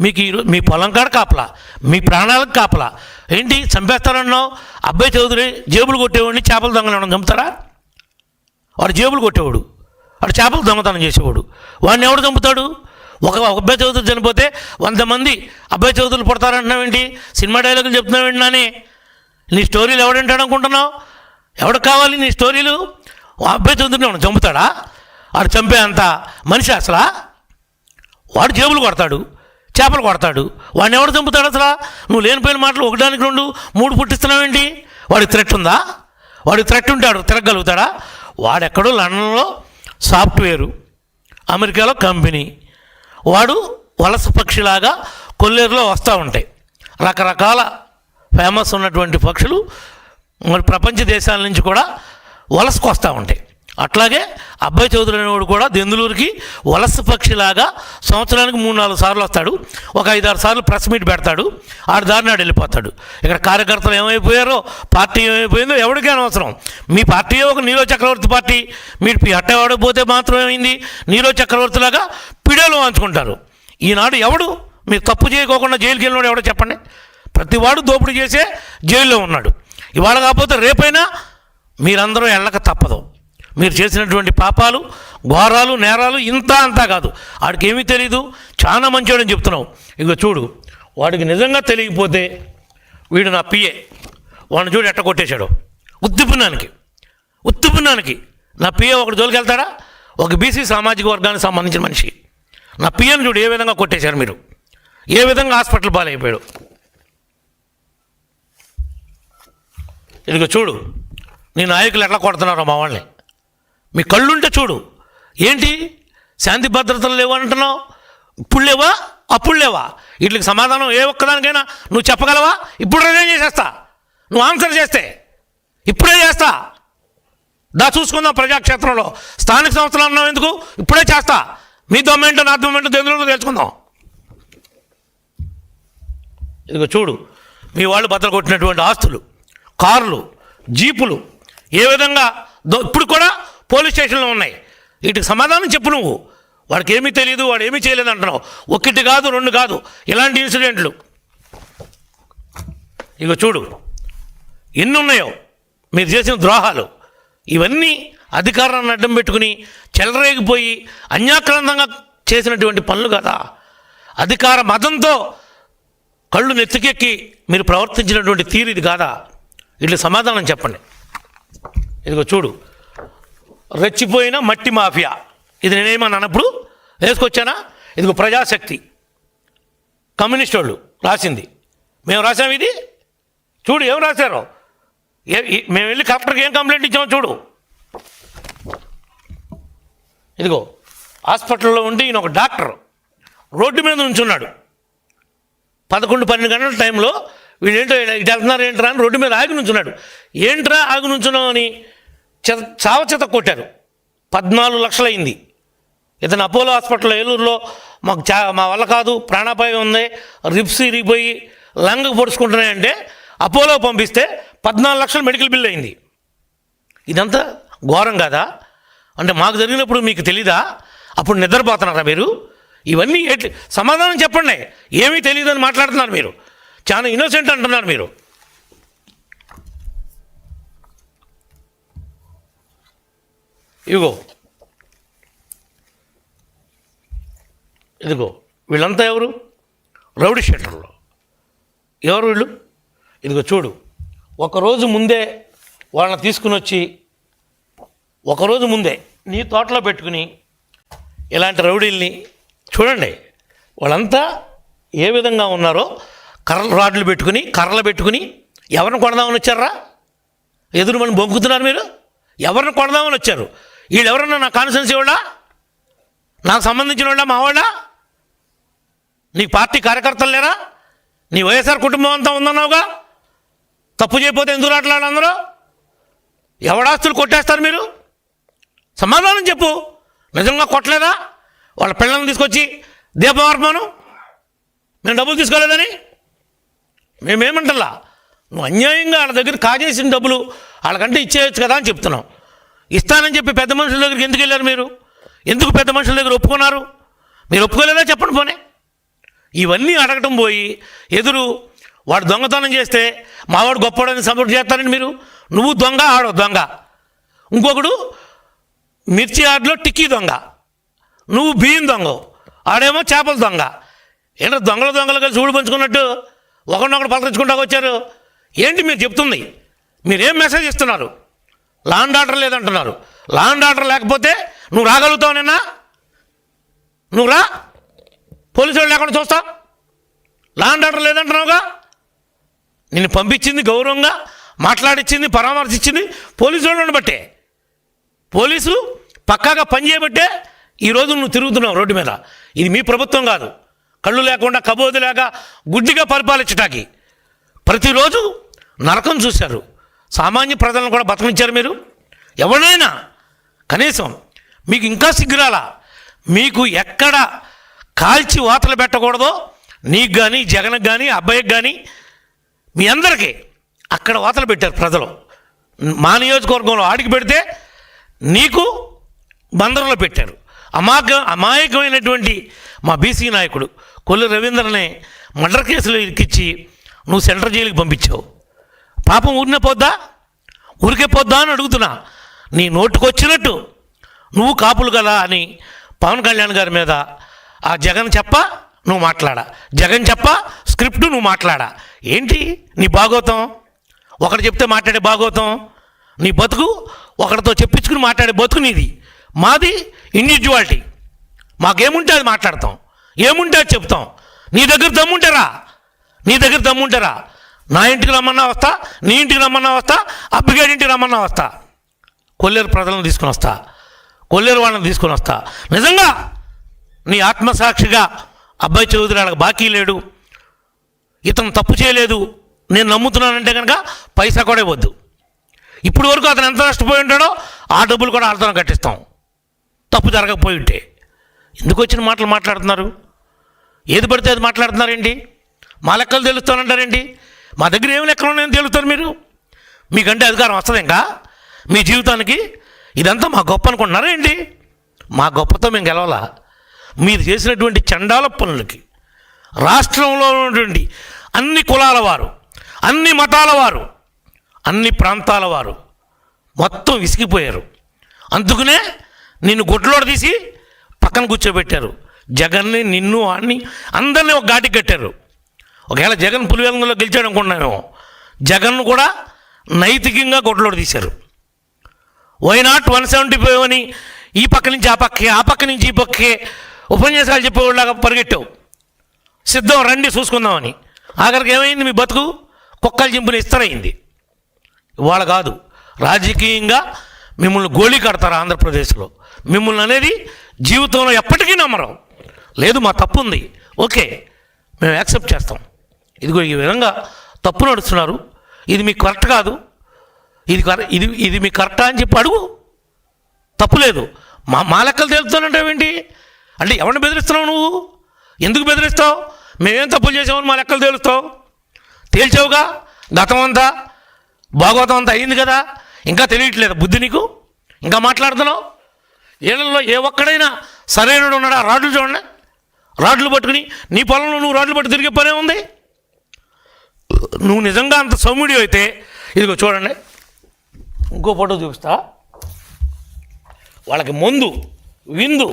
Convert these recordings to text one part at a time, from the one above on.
మీకు ఈరోజు మీ పొలం కాడ కాపలా మీ ప్రాణాలకు కాపలా. ఏంటి? చంపేస్తారన్నావు అబ్బాయి చౌదరి జేబులు కొట్టేవాడిని చేపలు దొంగలు చంపుతారా వాడు జేబులు కొట్టేవాడు. వాడు చేపలు దొంగతనం చేసేవాడు. వాడిని ఎవడు చంపుతాడు? ఒక అబ్బాయి చౌదరి చనిపోతే వంద మంది అబ్బాయి చౌదరులు పుడతారంటున్నావేంటి సినిమా డైలాగులు చెప్తున్నావేంటి నాని? నీ స్టోరీలు ఎవడంటాడు అనుకుంటున్నావు? ఎవడికి కావాలి నీ స్టోరీలు? ఆ అబ్బాయి చౌదరిని వాడు చంపుతాడా? వాడు చంపే అంత మనిషి అసలా? వాడు జేబులు కొడతాడు. చేపలు కొడతాడు. వాడిని ఎవడు చంపుతాడు అసలు? నువ్వు లేనిపోయిన మాటలు ఒకదానికి రెండు మూడు పుట్టిస్తున్నావేంటి? వాడికి థ్రెట్ ఉందా? వాడికి థ్రెట్ ఉంటాడు తిరగలుగుతాడా వాడెక్కడో లండన్లో సాఫ్ట్వేరు అమెరికాలో కంపెనీ. వాడు వలస పక్షిలాగా కొల్లేరులో వస్తూ ఉంటాయి. రకరకాల ఫేమస్ ఉన్నటువంటి పక్షులు మరి ప్రపంచ దేశాల నుంచి కూడా వలసకు వస్తూ ఉంటాయి. అట్లాగే అబ్బాయి చౌదరి అనేవాడు కూడా దెందులూరుకి వలస పక్షిలాగా సంవత్సరానికి మూడు నాలుగు సార్లు వస్తాడు. ఒక ఐదారు సార్లు ప్రెస్ మీట్ పెడతాడు. ఆడు దారినాడు వెళ్ళిపోతాడు. ఇక్కడ కార్యకర్తలు ఏమైపోయారో పార్టీ ఏమైపోయిందో ఎవరికీ అనవసరం. మీ పార్టీ ఒక నీరో చక్రవర్తి పార్టీ. మీరు అట్టేవాడకపోతే మాత్రం ఏమైంది? నీరో చక్రవర్తిలాగా పిడేలు వాంచుకుంటారు. ఈనాడు ఎవడు? మీరు తప్పు చేయకోకుండా జైలుకి వెళ్ళినాడు ఎవడో చెప్పండి. ప్రతివాడు దోపిడీ చేసే జైల్లో ఉన్నాడు. ఇవాళ కాకపోతే రేపైనా మీరందరూ వెళ్ళక తప్పదు. మీరు చేసినటువంటి పాపాలు ఘోరాలు నేరాలు ఇంత అంతా కాదు. వాడికి ఏమీ తెలీదు. చాలా మంచివాడని చెప్తున్నావు. ఇక చూడు వాడికి నిజంగా తెలియకపోతే వీడు నా పిఏ. వాడిని చూడు ఎట్ట కొట్టేశాడు. ఉత్తిపున్నానికి ఉత్తిపున్నానికి నా పిఏ ఒకటి జోలికి వెళ్తాడా ఒక బీసీ సామాజిక వర్గానికి సంబంధించిన మనిషి. నా పిఎను చూడు ఏ విధంగా కొట్టేశారు మీరు? ఏ విధంగా హాస్పిటల్ పాలైపోయాడు? ఇదిగో చూడు నీ నాయకులు ఎట్లా కొడుతున్నారో మా వాళ్ళని. మీ కళ్ళుంటే చూడు. ఏంటి? శాంతి భద్రతలు లేవు అంటున్నావు? ఇప్పుడు లేవా? అప్పుడు లేవా? వీటికి సమాధానం ఏ ఒక్కదానికైనా నువ్వు చెప్పగలవా? ఇప్పుడు నేను చేసేస్తా? నువ్వు ఆన్సర్ చేస్తే. ఇప్పుడే చేస్తా. దా చూసుకుందాం ప్రజాక్షేత్రంలో. స్థానిక సంస్థలు అన్నావు ఎందుకు? ఇప్పుడే చేస్తా. మీ దొమ్మేంటో నా దొమ్మేంటో దేవుడు తెలుసుకుందాం. ఇదిగో చూడు. మీ వాళ్ళు బద్దలు కొట్టినటువంటి ఆస్తులు కార్లు జీపులు ఏ విధంగా దో- ఇప్పుడు కూడా పోలీస్ స్టేషన్లో ఉన్నాయి. వీటికి సమాధానం చెప్పు నువ్వు. వాడికి ఏమీ తెలియదు వాడు ఏమీ చేయలేదు అంటున్నావు. ఒకటి కాదు రెండు కాదు. ఇలాంటి ఇన్సిడెంట్లు. ఇక చూడు. ఎన్ని ఉన్నాయో మీరు చేసిన ద్రోహాలు. ఇవన్నీ అధికారాన్ని అడ్డం పెట్టుకుని చెలరేగిపోయి అన్యాక్రాంతంగా చేసినటువంటి పనులు కదా. అధికార మతంతో కళ్ళు నెత్తికెక్కి మీరు ప్రవర్తించినటువంటి తీరు ఇది కాదా? ఇట్లా సమాధానం చెప్పండి. ఇదిగో చూడు. రెచ్చిపోయిన మట్టి మాఫియా. ఇది నేనేమన్నా అన్నప్పుడు వేసుకొచ్చానా? ఇదిగో ప్రజాశక్తి. కమ్యూనిస్ట్ వాళ్ళు రాసింది. మేము రాసాం ఇది? చూడు ఏం రాశారు? మేము వెళ్ళి కలెక్టర్కి ఏం కంప్లైంట్ ఇచ్చామో చూడు. ఇదిగో హాస్పిటల్లో ఉండి ఈయన ఒక డాక్టర్ రోడ్డు మీద నుంచున్నాడు. పదకొండు పన్నెండు గంటల టైంలో వీళ్ళు ఏంటో ఇటు వెళ్తున్నారు ఏంట్రా? అని రోడ్డు మీద ఆగి నుంచున్నాడు. ఏంట్రా ఆగి నుంచున్నావు అని చెత చావ చెత కొట్టారు. పద్నాలుగు లక్షలు అయింది ఇతను అపోలో హాస్పిటల్ ఏలూరులో మాకు చా మా వల్ల కాదు ప్రాణాపాయం ఉంది రిప్స్ ఇరిగిపోయి లంగ్ పొడుచుకుంటున్నాయంటే అపోలో పంపిస్తే పద్నాలుగు లక్షలు మెడికల్ బిల్ అయింది. ఇదంతా ఘోరం కాదా? అంటే మాకు జరిగినప్పుడు మీకు తెలీదా? అప్పుడు నిద్రపోతున్నారా మీరు? ఇవన్నీ ఎట్ల సమాధానం చెప్పండి. ఏమీ తెలియదని మాట్లాడుతున్నారు మీరు. చాలా ఇన్నోసెంట్ అంటున్నారు మీరు. ఇదిగో. ఇదిగో వీళ్ళంతా ఎవరు? రౌడీ షెటర్లు. ఎవరు వీళ్ళు? ఇదిగో చూడు ఒకరోజు ముందే వాళ్ళని తీసుకుని వచ్చి ఒకరోజు ముందే నీ తోటలో పెట్టుకుని ఇలాంటి రౌడీల్ని చూడండి వాళ్ళంతా ఏ విధంగా ఉన్నారో కర్రలు రాడ్లు పెట్టుకుని కర్రలు పెట్టుకుని ఎవరిని కొడదామని వచ్చారా? ఎదురు మనం బొంకుతున్నారు మీరు? ఎవరిని కొడదామని వచ్చారు? వీళ్ళెవరన్నా నా కాన్సెన్స్ వాళ్ళ? నాకు సంబంధించిన వాళ్ళ? మావాళ్ళ నీ పార్టీ కార్యకర్తలు లేరా? నీ వైఎస్ఆర్ కుటుంబం అంతా ఉందన్నావుగా? తప్పు చేయకపోతే ఎందుకు రాట్లాడు అందరూ? ఎవడాస్తులు కొట్టేస్తారు మీరు? సమాధానం చెప్పు. నిజంగా కొట్టలేదా? వాళ్ళ పిల్లల్ని తీసుకొచ్చి దీపమార్పమాను మేము డబ్బులు తీసుకోలేదని? మేమేమంటలా నువ్వు అన్యాయంగా వాళ్ళ దగ్గర కాజేసిన డబ్బులు వాళ్ళకంటే ఇచ్చేయచ్చు కదా అని చెప్తున్నావు ఇస్తానని చెప్పి పెద్ద మనుషుల దగ్గరికి ఎందుకు వెళ్ళారు మీరు? ఎందుకు పెద్ద మనుషుల దగ్గర ఒప్పుకున్నారు? మీరు ఒప్పుకోలేదా? చెప్పండి పోనీ. ఇవన్నీ అడగటం పోయి ఎదురు వాడు దొంగతనం చేస్తే మావాడు గొప్పవాడని సపోర్ట్ చేస్తారని మీరు. నువ్వు దొంగ ఆడో దొంగ. ఇంకొకడు మిర్చి ఆటలో టిక్కీ దొంగ. నువ్వు బియ్యం దొంగ ఆడేమో చేపల దొంగ. ఏంటో దొంగల దొంగలు కలిసి ఊడు పంచుకున్నట్టు ఒకరినొకరు పలకరించుకుంటా వచ్చారు. ఏంటి మీరు చెప్తుంది? మీరేం మెసేజ్ ఇస్తున్నారు? లాండ్ ఆర్డర్ లేదంటున్నారు. లాండ్ ఆర్డర్ లేకపోతే నువ్వు రాగలుగుతావు నిన్న? నువ్వు రా. పోలీసు వాళ్ళు లేకుండా చూస్తా. లాండ్ ఆర్డర్ లేదంటున్నావుగా? నిన్ను పంపించింది గౌరవంగా మాట్లాడిచ్చింది పరామర్శించింది పోలీసు వాళ్ళని బట్టే పోలీసు పక్కాగా పనిచేయబట్టే ఈరోజు నువ్వు తిరుగుతున్నావు రోడ్డు మీద. ఇది మీ ప్రభుత్వం కాదు. కళ్ళు లేకుండా కబోదు లేక గుడ్డిగా పరిపాలించటానికి. ప్రతిరోజు నరకం చూశారు. సామాన్య ప్రజలను కూడా బతకనిచ్చారు మీరు? ఎవరైనా కనీసం మీకు ఇంకా సిగ్గురాలా? మీకు ఎక్కడ కాల్చి వాతలు పెట్టకూడదో నీకు కానీ జగన్కి కానీ అబ్బాయికి కానీ మీ అందరికీ అక్కడ వాతలు పెట్టారు ప్రజలు. మా నియోజకవర్గంలో ఆడికి పెడితే నీకు బందరులో పెట్టారు. అమాయక అమాయకమైనటువంటి మా బీసీ నాయకుడు కొల్లు రవీంద్రనే మర్డర్ కేసులో ఇరికిచ్చి నువ్వు సెంట్రల్ జైలుకి పంపించావు. పాపం ఊరినే పోద్దా? ఊరికే పోద్దా అని అడుగుతున్నా. నీ నోటుకొచ్చినట్టు. నువ్వు కాపులు కదా అని పవన్ కళ్యాణ్ గారి మీద ఆ జగన్ చెప్ప నువ్వు మాట్లాడా. జగన్ చెప్ప స్క్రిప్ట్ నువ్వు మాట్లాడా. ఏంటి? నీ భాగోతం? ఒకటి చెప్తే మాట్లాడే భాగోతం? నీ బతుకు? ఒకరితో చెప్పించుకుని మాట్లాడే బతుకు నీది. మాది ఇండివిజువాలిటీ మాకేముంటే అది మాట్లాడతాం. ఏముంటే అది చెప్తాం. నీ దగ్గర దమ్ముంటారా నీ దగ్గర దమ్ముంటారా నా ఇంటికి రమ్మన్నా వస్తా నీ ఇంటికి రమ్మన్నా వస్తా అబ్బిగేడి ఇంటికి రమ్మన్నా వస్తా. కొల్లేరు ప్రజలను తీసుకుని వస్తా. కొల్లేరు వాళ్ళని తీసుకుని వస్తా. నిజంగా నీ ఆత్మసాక్షిగా అబ్బాయి చౌదరి వాళ్ళకి బాకీ లేడు. ఇతను తప్పు చేయలేదు. నేను నమ్ముతున్నానంటే కనుక పైసా కూడా ఇవ్వద్దు. ఇప్పుడు వరకు అతను ఎంత నష్టపోయి ఉంటాడో ఆ డబ్బులు కూడా అర్థం కట్టిస్తాం. తప్పు జరగకపోయి ఉంటే. ఎందుకు వచ్చిన మాటలు మాట్లాడుతున్నారు? ఏది పడితే అది మాట్లాడుతున్నారేంటి? మా లెక్కలు తెలుస్తానంటారేంటి? మా దగ్గర ఏమి లెక్కలు ఉన్నాయని తేలుతారు మీరు? మీకంటే అధికారం వస్తుంది ఇంకా? మీ జీవితానికి ఇదంతా మా గొప్ప అనుకుంటున్నారా ఏంటి? మా గొప్పతో మేము గెలవాలా? మీరు చేసినటువంటి చండాల పనులకి రాష్ట్రంలో ఉన్నటువంటి అన్ని కులాల వారు అన్ని మతాల వారు అన్ని ప్రాంతాల వారు మొత్తం విసిగిపోయారు. అందుకనే నిన్ను గుడ్లోడ తీసి పక్కన కూర్చోబెట్టారు. జగన్ని నిన్ను వాడిని అందరినీ ఒక ఘాటికి కట్టారు. ఒకవేళ జగన్ పులివెందులో గెలిచాడు అనుకున్నామేమో జగన్ను కూడా నైతికంగా గొడ్లోడు తీశారు. Why not one seventy five అని ఈ పక్క నుంచి ఆ పక్కే ఆ పక్క నుంచి ఈ పక్కే ఉపన్యాసాలు చెప్పేవాళ్ళగా పరిగెట్టావు. సిద్ధం రండి చూసుకుందామని. ఆఖరికి ఏమైంది మీ బతుకు? కుక్కలు చింపిన ఇస్తారైంది. ఇవాళ కాదు రాజకీయంగా మిమ్మల్ని గోళీ కడతారు ఆంధ్రప్రదేశ్లో. మిమ్మల్ని అనేది జీవితంలో ఎప్పటికీ నమ్మరు. లేదు మా తప్పు ఉంది ఓకే మేము యాక్సెప్ట్ చేస్తాం. ఇదిగో ఈ విధంగా తప్పు నడుస్తున్నారు. ఇది మీకు కరెక్ట్ కాదు. ఇది కరె- ఇది ఇది మీకు కరెక్టా అని చెప్పి అడుగు. తప్పు లేదు. మా మా లెక్కలు తేలుతానంటావేంటి అంటే ఎవరిని బెదిరిస్తున్నావు నువ్వు? ఎందుకు బెదిరిస్తావు? మేమేం తప్పులు చేసామని మా లెక్కలు తేలుస్తావు? తేల్చావుగా? గతం అంతా? భాగవతం అంతా అయింది కదా? ఇంకా తెలియట్లేదు బుద్ధి నీకు? ఇంకా మాట్లాడుతున్నావు? ఏళ్ళల్లో ఏ ఒక్కడైనా సరైనడు ఉన్నాడా? రాడ్లు చూడండి. రాడ్లు పట్టుకుని నీ పొలంలో నువ్వు రాడ్లు పట్టు తిరిగే పనే ఉంది? నువ్వు నిజంగా అంత సౌమ్యుడి అయితే ఇదిగో చూడండి. ఇంకో ఫోటో చూపిస్తా. వాళ్ళకి ముందు విందు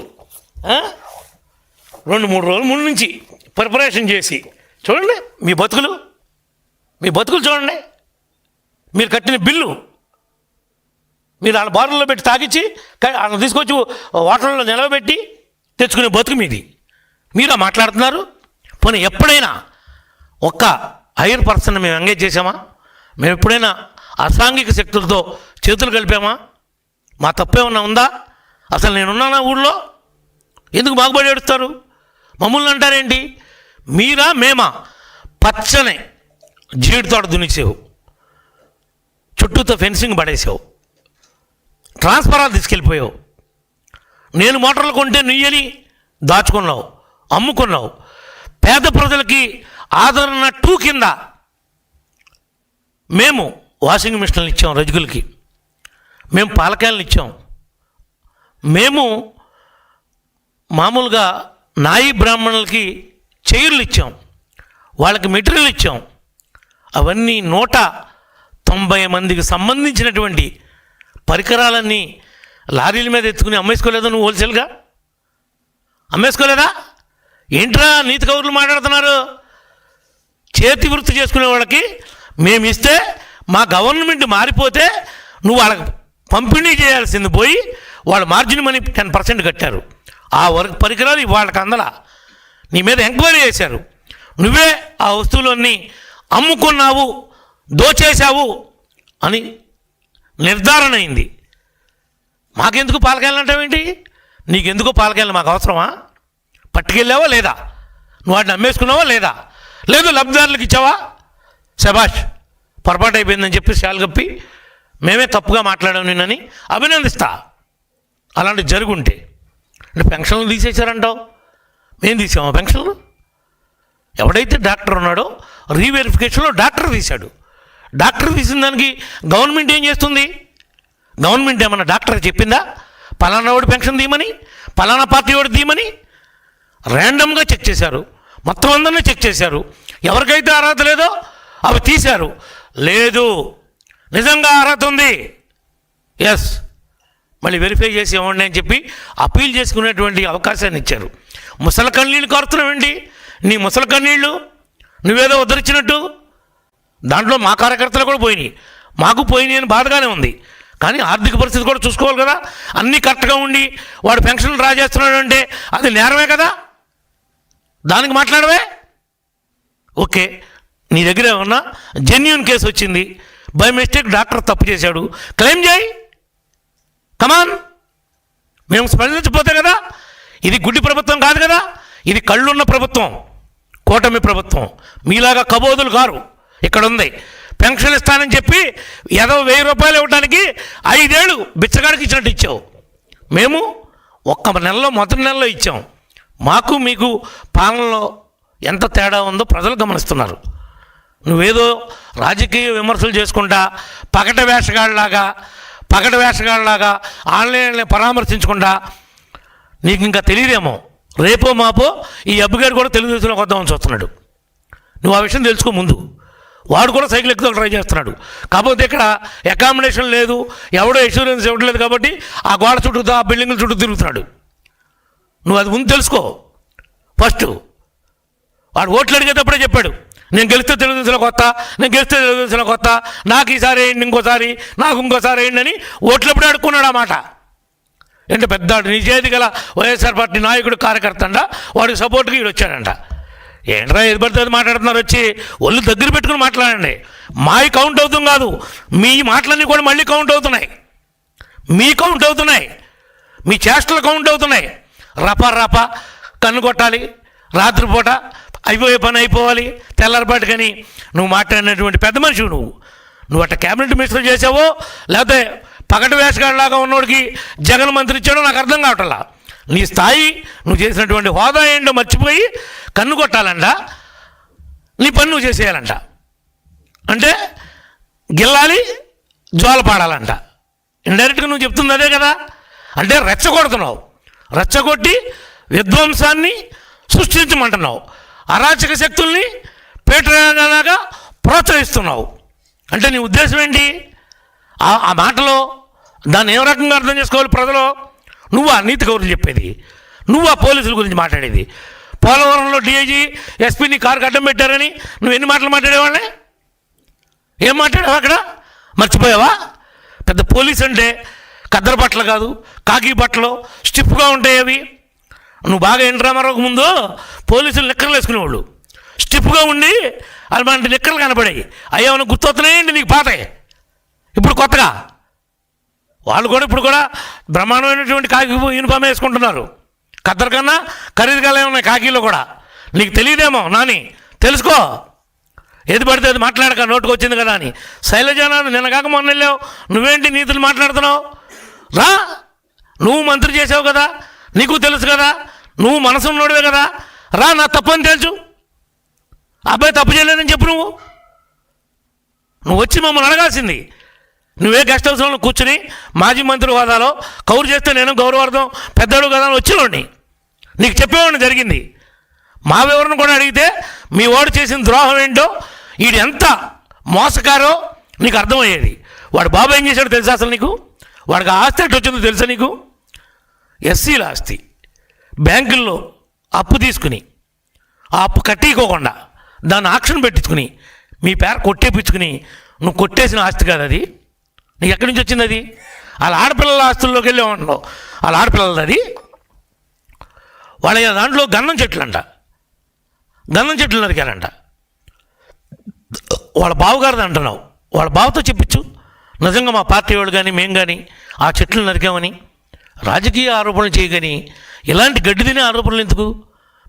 రెండు మూడు రోజుల ముందు నుంచి ప్రిపరేషన్ చేసి చూడండి మీ బతుకులు మీ బతుకులు చూడండి. మీరు కట్టిన బిల్లు మీరు వాళ్ళ బారుల్లో పెట్టి తాగిచ్చి వాళ్ళని తీసుకొచ్చి హోటల్లో నిలవబెట్టి తెచ్చుకునే బతుకు మీది. మీరా మాట్లాడుతున్నారు? పోనీ ఎప్పుడైనా ఒక్క హైయర్ పర్సన్ మేము ఎంగేజ్ చేసామా మేము ఎప్పుడైనా అసాంఘిక శక్తులతో చేతులు కలిపామా? మా తప్పేమన్నా ఉందా? అసలు నేనున్నానా ఊళ్ళో? ఎందుకు బాగుపడి ఏడుస్తారు? మమ్మల్ని అంటారేంటి? మీరా మేమా? పచ్చని జీడి తోట దునిచేవు చుట్టూతో ఫెన్సింగ్ పడేసావు. ట్రాన్స్ఫరాలు తీసుకెళ్ళిపోయావు. నేను మోటార్లు కొంటే నుయ్యని దాచుకున్నావు అమ్ముకున్నావు. పేద ప్రజలకి ఆదరణ టూ కింద మేము వాషింగ్ మిషన్లు ఇచ్చాం రజకులకి మేము పాలకాయలను ఇచ్చాం. మేము మామూలుగా నాయి బ్రాహ్మణులకి చైర్లు ఇచ్చాం. వాళ్ళకి మెటీరియల్ ఇచ్చాం. అవన్నీ నూట తొంభై మందికి సంబంధించినటువంటి పరికరాలన్నీ లారీల మీద ఎత్తుకుని అమ్మేసుకోలేదా నువ్వు హోల్సేల్గా? అమ్మేసుకోలేదా? ఏంట్రా నీతి కౌరులు మాట్లాడుతున్నారు? చేతి వృత్తి చేసుకునే వాళ్ళకి మేము ఇస్తే మా గవర్నమెంట్ మారిపోతే నువ్వు వాళ్ళకి పంపిణీ చేయాల్సింది పోయి వాళ్ళ మార్జిన్ మనీ టెన్ పర్సెంట్ కట్టారు. ఆ వర్క్ పరికరాలు వాళ్ళకి అందల. నీ మీద ఎంక్వైరీ చేశారు. నువ్వే ఆ వస్తువులన్నీ అమ్ముకున్నావు దోచేశావు అని నిర్ధారణ అయింది. మాకెందుకు పాలకాయలంటావేంటి నీకెందుకు పాలకాయలు మాకు అవసరమా? పట్టుకెళ్ళావా లేదా? నువ్వు వాటిని అమ్మేసుకున్నావా లేదా? లేదు లబ్ధిదారులకు ఇచ్చావా? శభాష్ పొరపాటు అయిపోయిందని చెప్పి శాలు కప్పి మేమే తప్పుగా మాట్లాడాం నిన్నని అభినందిస్తా. అలాంటి జరుగుంటే. అంటే పెన్షన్లు తీసేశారంటావు? మేము తీసామా పెన్షన్లు? ఎవడైతే డాక్టర్ ఉన్నాడో రీవెరిఫికేషన్లో డాక్టర్ తీశాడు డాక్టర్ తీసిన దానికి గవర్నమెంట్ ఏం చేస్తుంది? గవర్నమెంట్ ఏమన్నా డాక్టర్ చెప్పిందా? పలానా వాడు పెన్షన్ తీయమని పలానా పార్టీ వాడు తీయమని? ర్యాండమ్గా చెక్ చేశారు. మొత్తం అందరినీ చెక్ చేశారు. ఎవరికైతే అర్హత లేదో అవి తీశారు. లేదు నిజంగా అర్హత ఉంది. ఎస్ మళ్ళీ వెరిఫై చేసి ఇవ్వండి అని చెప్పి అప్పీల్ చేసుకునేటువంటి అవకాశాన్ని ఇచ్చారు. ముసలి కన్నీళ్ళు కారుతున్నావండి? నీ ముసలి కన్నీళ్ళు నువ్వేదో ఉద్ధరించినట్టు? దాంట్లో మా కార్యకర్తలు కూడా పోయినాయి. మాకు పోయినాయి అని బాధగానే ఉంది. కానీ ఆర్థిక పరిస్థితి కూడా చూసుకోవాలి కదా. అన్నీ కరెక్ట్గా ఉండి వాడు పెన్షన్ డ్రా చేస్తున్నాడు అంటే అది నేరమే కదా? దానికి మాట్లాడవే? ఓకే. నీ దగ్గర ఏమన్నా జెన్యున్ కేసు వచ్చింది? బై మిస్టేక్ డాక్టర్ తప్పు చేశాడు. క్లెయిమ్ చేయి. కమాన్ మేము స్పందించిపోతే కదా? ఇది గుడ్డి ప్రభుత్వం కాదు కదా? ఇది కళ్ళున్న ప్రభుత్వం. కూటమి ప్రభుత్వం. మీలాగా కబోదులు కారు. ఇక్కడ ఉంది పెన్షన్ ఇస్తానని చెప్పి ఏదో వెయ్యి రూపాయలు ఇవ్వడానికి ఐదేళ్ళు బిచ్చగాడికి ఇచ్చినట్టు ఇచ్చావు. మేము ఒక్క నెలలో మొదటి నెలలో ఇచ్చాం. మాకు మీకు పాలనలో ఎంత తేడా ఉందో ప్రజలు గమనిస్తున్నారు. నువ్వేదో రాజకీయ విమర్శలు చేసుకుంటా పగట వేషగాళ్ళలాగా పగట వేషగాళ్ళలాగా ఆన్లైన్లో పరామర్శించకుండా నీకు ఇంకా తెలియదేమో. రేపో మాపో ఈ అబ్బుగారు కూడా తెలుగుదేశంలోకి వద్దామని చూస్తున్నాడు. నువ్వు ఆ విషయం తెలుసుకో ముందు. వాడు కూడా సైకిల్ ఎక్కువ ట్రై చేస్తున్నాడు. కాకపోతే ఇక్కడ అకామిడేషన్ లేదు ఎవడో ఇన్సూరెన్స్ ఇవ్వట్లేదు కాబట్టి ఆ గోడ చుట్టూ ఆ బిల్డింగ్ల చుట్టూ తిరుగుతున్నాడు. నువ్వు అది ముందు తెలుసుకో. ఫస్ట్ వాడు ఓట్లు అడిగేటప్పుడే చెప్పాడు. నేను గెలిస్తే తెలుగుదేశంలో కొత్త నేను గెలిస్తే తెలుగుదేశంలో కొత్త నాకు ఈసారి వేయండి ఇంకోసారి నాకు ఇంకోసారి వేయండి అని ఓట్లప్పుడే అడుక్కున్నాడు ఆ మాట. అంటే పెద్ద నిజేది గల వైఎస్ఆర్ పార్టీ నాయకుడు కార్యకర్త అంట వాడికి సపోర్ట్గా వీడు వచ్చాడంట. ఏంట్రా ఏది పడితే అది మాట్లాడుతున్నారు వచ్చి? ఒళ్ళు దగ్గర పెట్టుకుని మాట్లాడండి. మావి కౌంట్ అవుతుంది కాదు. మీ మాటలన్నీ కూడా మళ్ళీ కౌంట్ అవుతున్నాయి. మీ కౌంట్ అవుతున్నాయి. మీ చేష్టలు కౌంట్ అవుతున్నాయి. రప రప కన్ను కొట్టాలి. రాత్రిపూట అయిపోయే పని అయిపోవాలి. తెల్లారిపాటు కానీ నువ్వు మాట్లాడినటువంటి పెద్ద మనిషి నువ్వు. నువ్వు అట్ట క్యాబినెట్ మినిస్టర్ చేసావో లేకపోతే పగటి వేషగాడిలాగా ఉన్నోడికి జగన్ మంత్రి ఇచ్చాడో నాకు అర్థం కావట్లా. నీ స్థాయి నువ్వు చేసినటువంటి హోదా ఏంటో మర్చిపోయి కన్ను కొట్టాలంట. నీ పని నువ్వు చేసేయాలంట. అంటే గిల్లాలి జోల పాడాలంట. ఇండైరెక్ట్గా నువ్వు చెప్తుంది అదే కదా. అంటే రెచ్చగొడుతున్నావు. రెచ్చగొట్టి విధ్వంసాన్ని సృష్టించమంటున్నావు. అరాచక శక్తుల్ని పేటలాగా ప్రోత్సహిస్తున్నావు. అంటే నీ ఉద్దేశం ఏంటి? ఆ మాటలో దాన్ని ఏ రకంగా అర్థం చేసుకోవాలి ప్రజలు? నువ్వు ఆ నీతి కౌరులు చెప్పేది? నువ్వు ఆ పోలీసుల గురించి మాట్లాడేది? పోలవరంలో డిఐజీ ఎస్పీని కారు అడ్డం పెట్టారని నువ్వు ఎన్ని మాటలు మాట్లాడేవాళ్ళే? ఏం మాట్లాడావు అక్కడ? మర్చిపోయావా? పెద్ద పోలీస్ అంటే కద్దరు బట్టలు కాదు కాకి బట్టలు స్టిప్గా ఉంటాయి అవి. నువ్వు బాగా ఎంట్రా మరొక ముందు? పోలీసులు నిక్కర్లు వేసుకునేవాళ్ళు. స్టిప్గా ఉండి అలాంటి నిక్కర్లు కనపడాయి. అయ్యా ఏమైనా గుర్తొస్తున్నాయండి నీకు పాతాయి? ఇప్పుడు కొత్తగా? వాళ్ళు కూడా ఇప్పుడు కూడా బ్రహ్మాండమైనటువంటి కాకి యూనిఫామ్ వేసుకుంటున్నారు. ఖద్దరు కన్నా ఖరీదుగా ఉన్నాయి కాకీలో కూడా. నీకు తెలియదేమో నాని తెలుసుకో. ఏది పడితే అది మాట్లాడక నోటుకు వచ్చింది కదా అని. శైలజానాన్ని నిన్న కాక మొన్న వెళ్ళావు. నువ్వేంటి నీతులు మాట్లాడుతున్నావు? రా. నువ్వు మంత్రి చేసావు కదా నీకు తెలుసు కదా నువ్వు మనసు ఉన్నోడివే కదా. రా నా తప్పని తెలుసు. అబ్బాయి తప్పు చేయలేదని చెప్పు నువ్వు. నువ్వు వచ్చి మమ్మల్ని అడగాల్సింది. నువ్వే గెస్ట్ హౌస్లో కూర్చుని మాజీ మంత్రి హోదాలో కౌరు చేస్తే నేను గౌరవార్థం పెద్దోడు కదా అని వచ్చేవాడిని నీకు చెప్పేవాడిని జరిగింది. మా వివరణ కూడా అడిగితే మీ వాడు చేసిన ద్రోహం ఏంటో వీడు ఎంత మోసకారో నీకు అర్థమయ్యేది. వాడు బాబు ఏం చేశాడో తెలుసా అసలు నీకు? వాడికి ఆస్తి ఎట్టు వచ్చిందో తెలుసా నీకు? ఎస్సీల ఆస్తి. బ్యాంకుల్లో అప్పు తీసుకుని ఆ అప్పు కట్టికోకుండా దాన్ని ఆక్షన్ పెట్టించుకుని మీ పేర కొట్టేపించుకుని నువ్వు కొట్టేసిన ఆస్తి కాదు అది. నీకు ఎక్కడి నుంచి వచ్చింది అది? వాళ్ళ ఆడపిల్లల ఆస్తుల్లోకి వెళ్ళే ఉండవు వాళ్ళ ఆడపిల్లలది అది. వాళ్ళ దాంట్లో గన్నం చెట్లు అంట గన్నం చెట్లు నరికారంట. వాళ్ళ బావగారిది అంటున్నావు. వాళ్ళ బావతో చెప్పించు. నిజంగా మా పార్టీ వాళ్ళు కానీ మేము కానీ ఆ చెట్లు నరికామని రాజకీయ ఆరోపణలు చేయగాని ఇలాంటి గడ్డి తినే ఆరోపణలు ఎందుకు?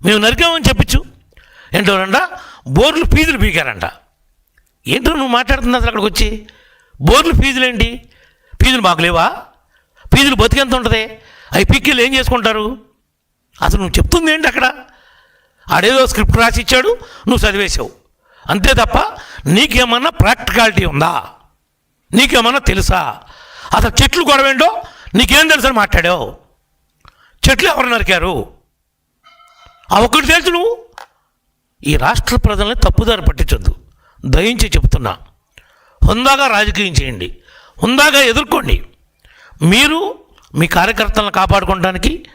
మేము నరికామని చెప్పించు. ఏంటోనంట బోర్లు ఫీజులు పీకారంట. ఏంటో నువ్వు మాట్లాడుతున్నా అసలు అక్కడికి వచ్చి? బోర్లు ఫీజులు ఏంటి ఫీజులు మాకు లేవా? ఫీజులు బతికెంత ఉంటుంది? అవి పిక్కిలు ఏం చేసుకుంటారు? అసలు నువ్వు చెప్తుంది ఏంటి అక్కడ? ఆడేదో స్క్రిప్ట్ రాసి ఇచ్చాడు నువ్వు చదివేశావు. అంతే తప్ప నీకేమన్నా ప్రాక్టికాలిటీ ఉందా? నీకేమన్నా తెలుసా? అసలు చెట్లు గొడవేంటో నీకేం తెలుసని మాట్లాడావు. చెట్లు ఎవరు నరికారు? ఆ ఒక్కటి తెలుసు నువ్వు? ఈ రాష్ట్ర ప్రజల్ని తప్పుదారి పట్టించొద్దు. దయించి చెబుతున్నా హుందాగా రాజకీయం చేయండి. హుందాగా ఎదుర్కోండి. మీరు మీ కార్యకర్తలను కాపాడుకోవడానికి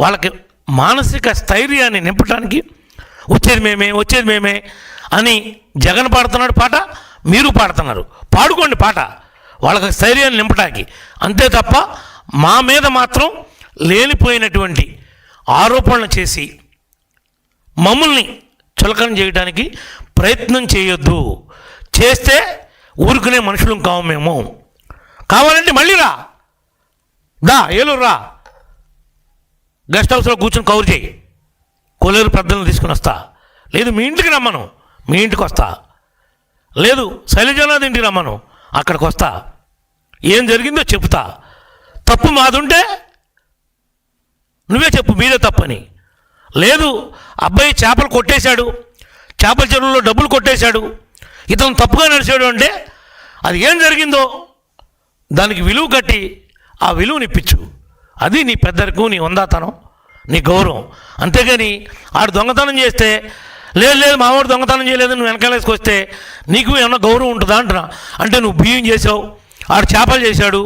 వాళ్ళకి మానసిక స్థైర్యాన్ని నింపడానికి వచ్చేది మేమే వచ్చేది మేమే అని జగన్ పాడుతున్నాడు పాట మీరు పాడుతున్నారు. పాడుకోండి పాట. వాళ్ళకి స్థైర్యాన్ని నింపడానికి అంతే తప్ప మా మీద మాత్రం లేనిపోయినటువంటి ఆరోపణలు చేసి మమ్మల్ని చులకన చేయడానికి ప్రయత్నం చేయొద్దు. చేస్తే ఊరుకునే మనుషులు కావు మేము. కావాలంటే మళ్ళీ రా. దా ఏలూరు రా. గెస్ట్ హౌస్లో కూర్చొని కవర్ చేయి. కొలేరు పెద్దలను తీసుకుని వస్తా. లేదు మీ ఇంటికి రమ్మను. మీ ఇంటికి వస్తా. లేదు శైలజనాథ్ ఇంటికి రమ్మను. అక్కడికి వస్తా. ఏం జరిగిందో చెప్తా తప్పు మాదుంటే నువ్వే చెప్పు మీదే తప్పని. లేదు అబ్బాయి చేపలు కొట్టేశాడు. చేపల చెరువులో డబ్బులు కొట్టేశాడు. ఇతను తప్పుగా నడిచాడు అంటే అది ఏం జరిగిందో దానికి విలువ కట్టి ఆ విలువనిప్పించు అది నీ పెద్దరికం నీ ఉందాతనం నీ గౌరవం. అంతేగాని ఆడు దొంగతనం చేస్తే లేదు లేదు మావాడు దొంగతనం చేయలేదు నువ్వు వెనకాలేసుకొస్తే నీకు ఏమన్నా గౌరవం ఉంటుందా అంటున్నా. అంటే నువ్వు బియ్యం చేసావు ఆడు చేపలు చేశాడు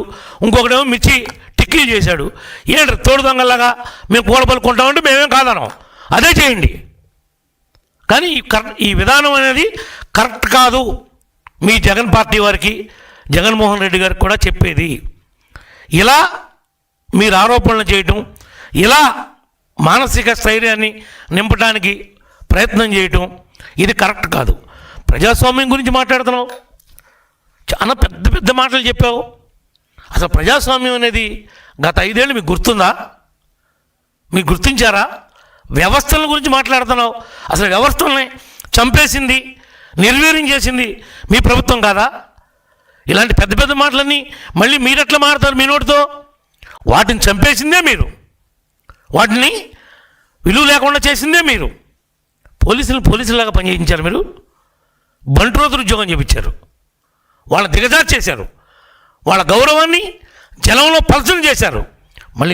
ఇంకొకడేమో మిర్చి టిక్కీలు చేశాడు. ఏంటి తోడు దొంగలాగా మేము పూల పలుకుంటామంటే మేమేం కాదనం అదే చేయండి. కానీ ఈ కరెక్ట్ ఈ విధానం అనేది కరెక్ట్ కాదు. మీ జగన్ పార్టీ వారికి జగన్మోహన్ రెడ్డి గారికి కూడా చెప్పేది. ఇలా మీరు ఆరోపణలు చేయటం ఇలా మానసిక స్థైర్యాన్ని నింపడానికి ప్రయత్నం చేయటం ఇది కరెక్ట్ కాదు. ప్రజాస్వామ్యం గురించి మాట్లాడుతున్నావు. చాలా పెద్ద పెద్ద మాటలు చెప్పావు. అసలు ప్రజాస్వామ్యం అనేది గత ఐదేళ్ళు మీకు గుర్తుందా? మీకు గుర్తించారా? వ్యవస్థల గురించి మాట్లాడుతున్నావు. అసలు వ్యవస్థల్ని చంపేసింది నిర్వీర్యం చేసింది మీ ప్రభుత్వం కాదా? ఇలాంటి పెద్ద పెద్ద మాటలన్నీ మళ్ళీ మీరెట్లా మారుతారు మీ నోటితో? వాటిని చంపేసిందే మీరు. వాటిని విలువ లేకుండా చేసిందే మీరు. పోలీసులు పోలీసులాగా పనిచేయించారు మీరు. బంట్రోతులు ఉద్యోగం చేపించారు. వాళ్ళ దిగజారు చేశారు. వాళ్ళ గౌరవాన్ని జనంలో పలచన చేశారు. మళ్ళీ